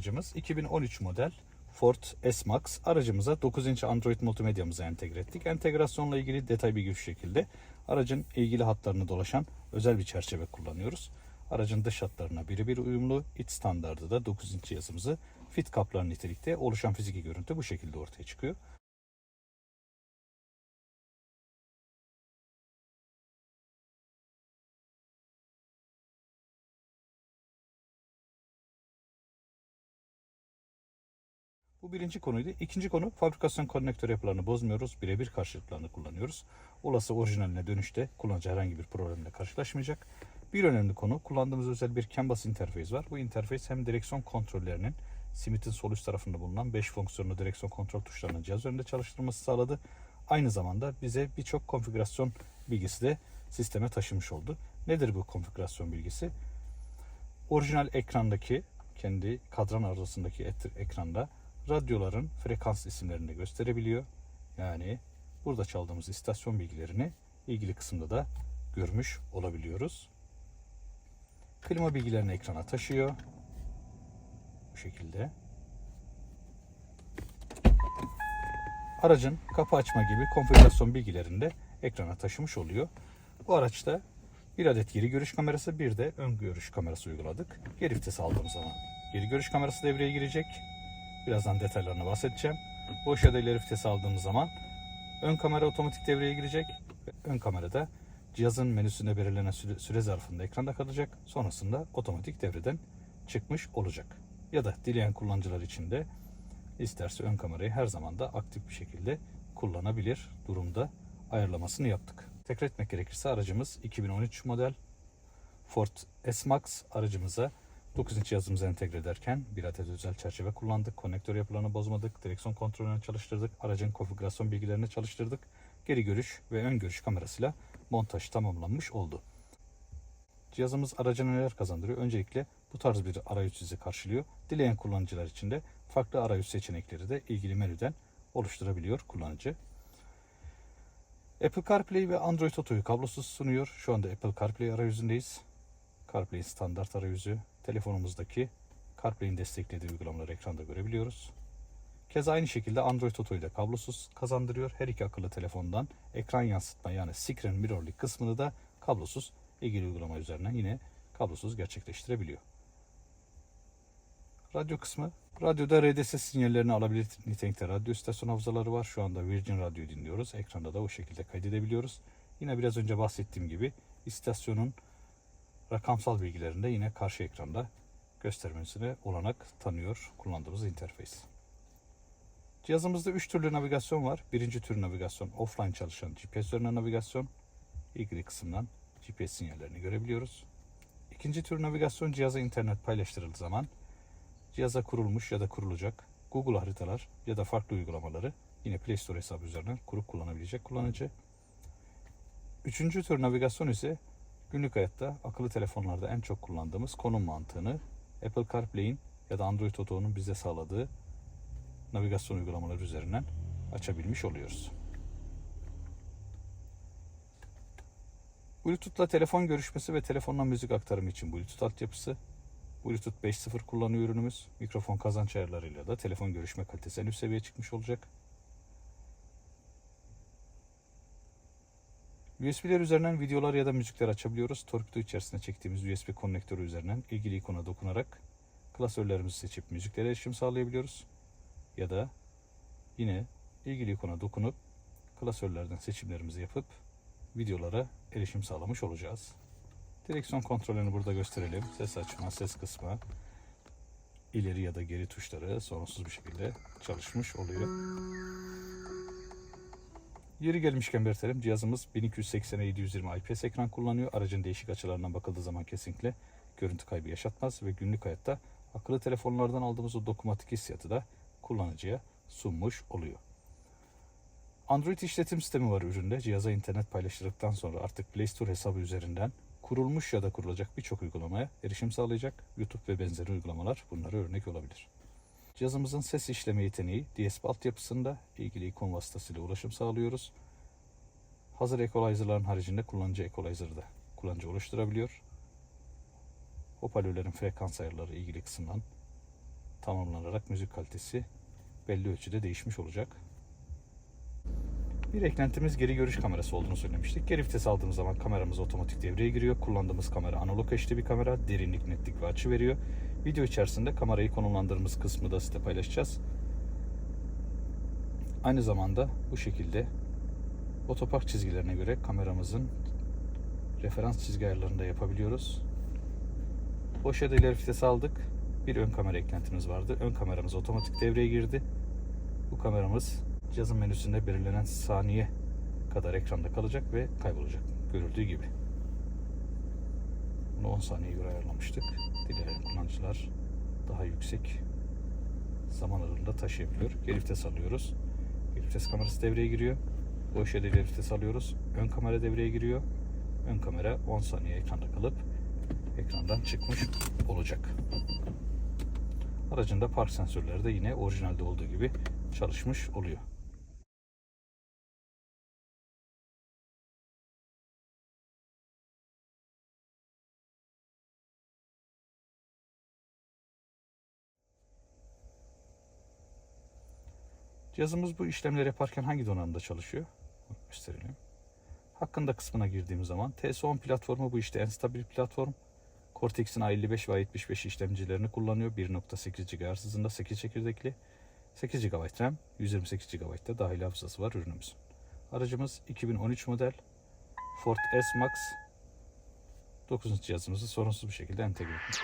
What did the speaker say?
aracımız 2013 model Ford S-Max. Aracımıza 9 inç Android multimedyamızı entegre ettik. Entegrasyonla ilgili detay bilgi şu şekilde. Aracın ilgili hatlarını dolaşan özel bir çerçeve kullanıyoruz. Aracın dış hatlarına birebir uyumlu, iç standardı da 9 inç yazımızı fit kaplar nitelikte oluşan fiziki görüntü bu şekilde ortaya çıkıyor. Bu birinci konuydu. İkinci konu fabrikasyon konnektör yapılarını bozmuyoruz. Birebir karşılıklarını kullanıyoruz. Olası orijinaline dönüşte kullanıcı herhangi bir problemle karşılaşmayacak. Bir önemli konu kullandığımız özel bir CAN bus interfeys var. Bu interfeys hem direksiyon kontrollerinin Smith'in sol üst tarafında bulunan 5 fonksiyonlu direksiyon kontrol tuşlarının cihaz üzerinde çalıştırılması sağladı. Aynı zamanda bize birçok konfigürasyon bilgisi de sisteme taşımış oldu. Nedir bu konfigürasyon bilgisi? Orijinal ekrandaki kendi kadran arızasındaki ekranda radyoların frekans isimlerini gösterebiliyor. Yani burada çaldığımız istasyon bilgilerini ilgili kısımda da görmüş olabiliyoruz. Klima bilgilerini ekrana taşıyor. Bu şekilde. Aracın kapı açma gibi konfigürasyon bilgilerini de ekrana taşımış oluyor. Bu araçta bir adet geri görüş kamerası, bir de ön görüş kamerası uyguladık. Geri vites aldığım zaman geri görüş kamerası devreye girecek. Birazdan detaylarına bahsedeceğim. Boş ya da ileri vites aldığımız zaman ön kamera otomatik devreye girecek. Ön kamerada cihazın menüsünde belirlenen süre, süre zarfında ekranda kalacak. Sonrasında otomatik devreden çıkmış olacak. Ya da dileyen kullanıcılar için de isterse ön kamerayı her zaman da aktif bir şekilde kullanabilir durumda ayarlamasını yaptık. Tekrar etmek gerekirse aracımız 2013 model Ford S-Max aracımıza 9 inç yazımızı entegre ederken bir adet özel çerçeve kullandık. Konnektör yapılarını bozmadık. Direksiyon kontrolünü çalıştırdık. Aracın konfigürasyon bilgilerini çalıştırdık. Geri görüş ve ön görüş kamerasıyla montaj tamamlanmış oldu. Cihazımız araca neler kazandırıyor? Öncelikle bu tarz bir arayüz sizi karşılıyor. Dileyen kullanıcılar için de farklı arayüz seçenekleri de ilgili menüden oluşturabiliyor kullanıcı. Apple CarPlay ve Android Auto'yu kablosuz sunuyor. Şu anda Apple CarPlay arayüzündeyiz. CarPlay'in standart arayüzü telefonumuzdaki CarPlay'in desteklediği uygulamaları ekranda görebiliyoruz. Keza aynı şekilde Android Auto'yu da kablosuz kazandırıyor. Her iki akıllı telefondan ekran yansıtma yani Screen Mirrorlink kısmını da kablosuz ilgili uygulama üzerinden yine kablosuz gerçekleştirebiliyor. Radyo kısmı. Radyoda RDS sinyallerini alabilir nitelikte radyo istasyon havzaları var. Şu anda Virgin Radyo dinliyoruz. Ekranda da o şekilde kaydedebiliyoruz. Yine biraz önce bahsettiğim gibi istasyonun rakamsal bilgilerinde yine karşı ekranda göstermesine olanak tanıyor kullandığımız interfeys. Cihazımızda 3 türlü navigasyon var. Birinci tür navigasyon offline çalışan GPS üzerinden navigasyon. İlgili kısımdan GPS sinyallerini görebiliyoruz. İkinci tür navigasyon cihaza internet paylaştırıldığı zaman cihaza kurulmuş ya da kurulacak Google haritalar ya da farklı uygulamaları yine Play Store hesabı üzerinden kurup kullanabilecek kullanıcı. Üçüncü tür navigasyon ise günlük hayatta akıllı telefonlarda en çok kullandığımız konum mantığını Apple CarPlay'in ya da Android Auto'nun bize sağladığı navigasyon uygulamaları üzerinden açabilmiş oluyoruz. Bluetooth'la telefon görüşmesi ve telefonla müzik aktarımı için Bluetooth altyapısı. Bluetooth 5.0 kullanıyor ürünümüz. Mikrofon kazanç ayarlarıyla da telefon görüşme kalitesi en üst seviyeye çıkmış olacak. USB'ler üzerinden videolar ya da müzikler açabiliyoruz. Torpido içerisinde çektiğimiz USB konnektörü üzerinden ilgili ikona dokunarak klasörlerimizi seçip müziklere erişim sağlayabiliyoruz. Ya da yine ilgili ikona dokunup klasörlerden seçimlerimizi yapıp videolara erişim sağlamış olacağız. Direksiyon kontrolünü burada gösterelim. Ses açma, ses kısma, ileri ya da geri tuşları sorunsuz bir şekilde çalışmış oluyor. Yeri gelmişken belirtelim cihazımız 1280 720 IPS ekran kullanıyor. Aracın değişik açılarından bakıldığı zaman kesinlikle görüntü kaybı yaşatmaz ve günlük hayatta akıllı telefonlardan aldığımız o dokunmatik hissiyatı da kullanıcıya sunmuş oluyor. Android işletim sistemi var üründe. Cihaza internet paylaştırdıktan sonra artık Play Store hesabı üzerinden kurulmuş ya da kurulacak birçok uygulamaya erişim sağlayacak. YouTube ve benzeri uygulamalar bunlara örnek olabilir. Cihazımızın ses işleme yeteneği DSP altyapısında ilgili ikon vasıtasıyla ulaşım sağlıyoruz. Hazır equalizer'ların haricinde kullanıcı equalizer'ı da kullanıcı oluşturabiliyor. Hoparlörlerin frekans ayarları ilgili kısımdan tamamlanarak müzik kalitesi belli ölçüde değişmiş olacak. Bir eklentimiz geri görüş kamerası olduğunu söylemiştik. Geri vites aldığımız zaman kameramız otomatik devreye giriyor. Kullandığımız kamera analog HD bir kamera. Derinlik, netlik ve açı veriyor. Video içerisinde kamerayı konumlandırdığımız kısmı da size paylaşacağız. Aynı zamanda bu şekilde otopark çizgilerine göre kameramızın referans çizgi ayarlarını da yapabiliyoruz. Boş da ileri vites aldık. Bir ön kamera eklentimiz vardı. Ön kameramız otomatik devreye girdi. Bu kameramız cihazın menüsünde belirlenen saniye kadar ekranda kalacak ve kaybolacak. Görüldüğü gibi. Bunu 10 saniyeye göre ayarlamıştık. Dileyen kullanıcılar daha yüksek zaman aralığında taşıyabiliyor. Geri vites alıyoruz. Geri vites kamerası devreye giriyor. Boş da ileri vites alıyoruz. Ön kamera devreye giriyor. Ön kamera 10 saniye ekranda kalıp ekrandan çıkmış olacak. Aracında park sensörleri de yine orijinalde olduğu gibi çalışmış oluyor. Cihazımız bu işlemleri yaparken hangi donanımda çalışıyor? Gösterelim. Hakkında kısmına girdiğimiz zaman TS10 platformu bu işte en stabil platform. Cortex'in A55 ve A75 işlemcilerini kullanıyor. 1.8 GHz hızında 8 çekirdekli. 8 GB RAM, 128 GB da dahil hafızası var ürünümüzün. Aracımız 2013 model Ford S Max 9. cihazımızı sorunsuz bir şekilde entegre etmiş.